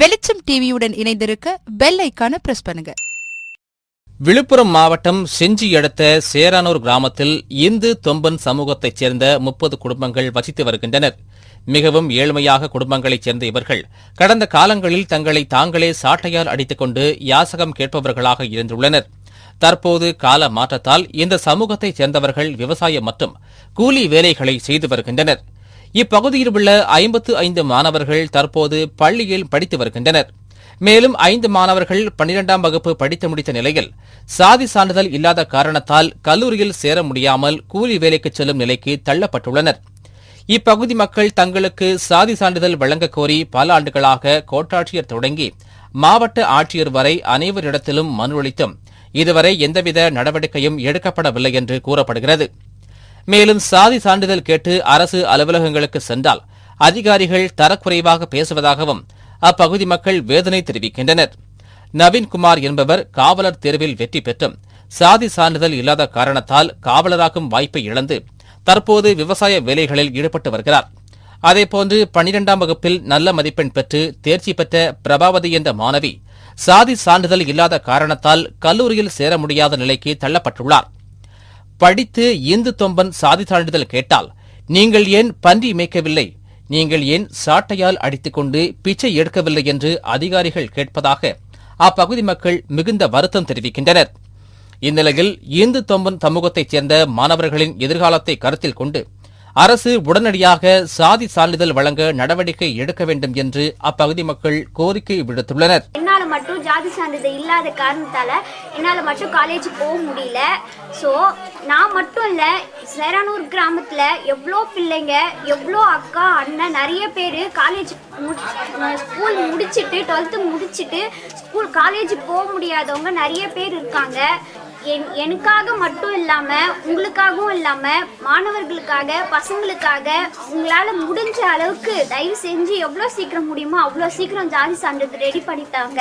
வெளிச்சம் டிவியுடன் இணைந்திருக்க பெல் ஐக்கான பிரஸ் பண்ணுங்க. விழுப்புரம் மாவட்டம் செஞ்சி அடுத்த சேரானூர் கிராமத்தில் இந்து தொம்பன் சமூகத்தைச் சேர்ந்த முப்பது குடும்பங்கள் வசித்து வருகின்றனர். மிகவும் ஏழ்மையாக குடும்பங்களைச் சேர்ந்த இவர்கள் கடந்த காலங்களில் தங்களை தாங்களே சாட்டையால் அடித்துக் கொண்டு யாசகம் கேட்பவர்களாக இருந்துள்ளனர். தற்போது கால மாற்றத்தால் இந்த சமூகத்தைச் சேர்ந்தவர்கள் விவசாயம் மற்றும் கூலி வேலைகளை செய்து வருகின்றனர். இப்பகுதியில் உள்ள ஐம்பத்து ஐந்து மாணவர்கள் தற்போது பள்ளியில் படித்து வருகின்றனர். மேலும் ஐந்து மாணவர்கள் பன்னிரெண்டாம் வகுப்பு படித்து முடித்த நிலையில் சாதி சான்றிதழ் இல்லாத காரணத்தால் கல்லூரியில் சேர முடியாமல் கூலி வேலைக்கு செல்லும் நிலைக்கு தள்ளப்பட்டுள்ளனர். இப்பகுதி மக்கள் தங்களுக்கு சாதி சான்றிதழ் வழங்க கோரி பல ஆண்டுகளாக கோட்டாட்சியர் தொடங்கி மாவட்ட ஆட்சியர் வரை அனைவரிடத்திலும் மனு அளித்தும். இதுவரை எந்தவித நடவடிக்கையும் எடுக்கப்படவில்லை என்று கூறப்படுகிறது. மேலும் சாதி சான்றிதழ் கேட்டு அரசு அலுவலகங்களுக்கு சென்றால் அதிகாரிகள் தரக்குறைவாக பேசுவதாகவும் அப்பகுதி மக்கள் வேதனை தெரிவிக்கின்றனர். நவீன்குமார் என்பவர் காவலர் தேர்வில் வெற்றி பெற்றும் சாதி சான்றிதழ் இல்லாத காரணத்தால் காவலராகும் வாய்ப்பை இழந்து தற்போது விவசாய வேலைகளில் ஈடுபட்டு வருகிறார். அதேபோன்று பனிரெண்டாம் வகுப்பில் நல்ல மதிப்பெண் பெற்று தேர்ச்சி பெற்ற பிரபாவதி என்ற மாணவி சாதி சான்றிதழ் இல்லாத காரணத்தால் கல்லூரியில் சேர முடியாத நிலைக்கு தள்ளப்பட்டுள்ளார். படித்து இந்து தொம்பன் சாதி சான்றிதழ் கேட்டால் நீங்கள் ஏன் பன்றி மேய்க்கவில்லை? நீங்கள் ஏன் சாட்டையால் அடித்துக் கொண்டு பிச்சை எடுக்கவில்லை? என்று அதிகாரிகள் கேட்பதாக அப்பகுதி மக்கள் மிகுந்த வருத்தம் தெரிவிக்கின்றனர். இந்நிலையில் இந்து தொம்பன் சமூகத்தைச் சேர்ந்த மாணவர்களின் எதிர்காலத்தை கருத்தில் கொண்டு அரசு உடனடியாக சாதி சான்றிதழ் வழங்க நடவடிக்கை எடுக்க வேண்டும் என்று அப்பகுதி மக்கள் கோரிக்கை விடுத்துள்ளனர். மட்டும் ஜாதி சான்றிதழ் இல்லாத காரணத்தால் என்னால் மட்டும் காலேஜ் போக முடியல. ஸோ நான் மட்டும் இல்லை சேரானூர் கிராமத்தில் எவ்வளோ பிள்ளைங்க எவ்வளோ அக்கா அண்ணன் நிறைய பேர் காலேஜ் ஸ்கூல் முடிச்சுட்டு டுவெல்த்து முடிச்சுட்டு ஸ்கூல் காலேஜ் போக முடியாதவங்க நிறைய பேர் இருக்காங்க. எனக்காக மட்டும் இல்லாமல் உங்களுக்காகவும் இல்லாமல் மாணவர்களுக்காக பசங்களுக்காக உங்களால் முடிஞ்ச அளவுக்கு தயவு செஞ்சு எவ்வளோ சீக்கிரம் முடியுமோ அவ்வளோ சீக்கிரம் ஜாதி சான்றிதழ் ரெடி பண்ணித்தாங்க.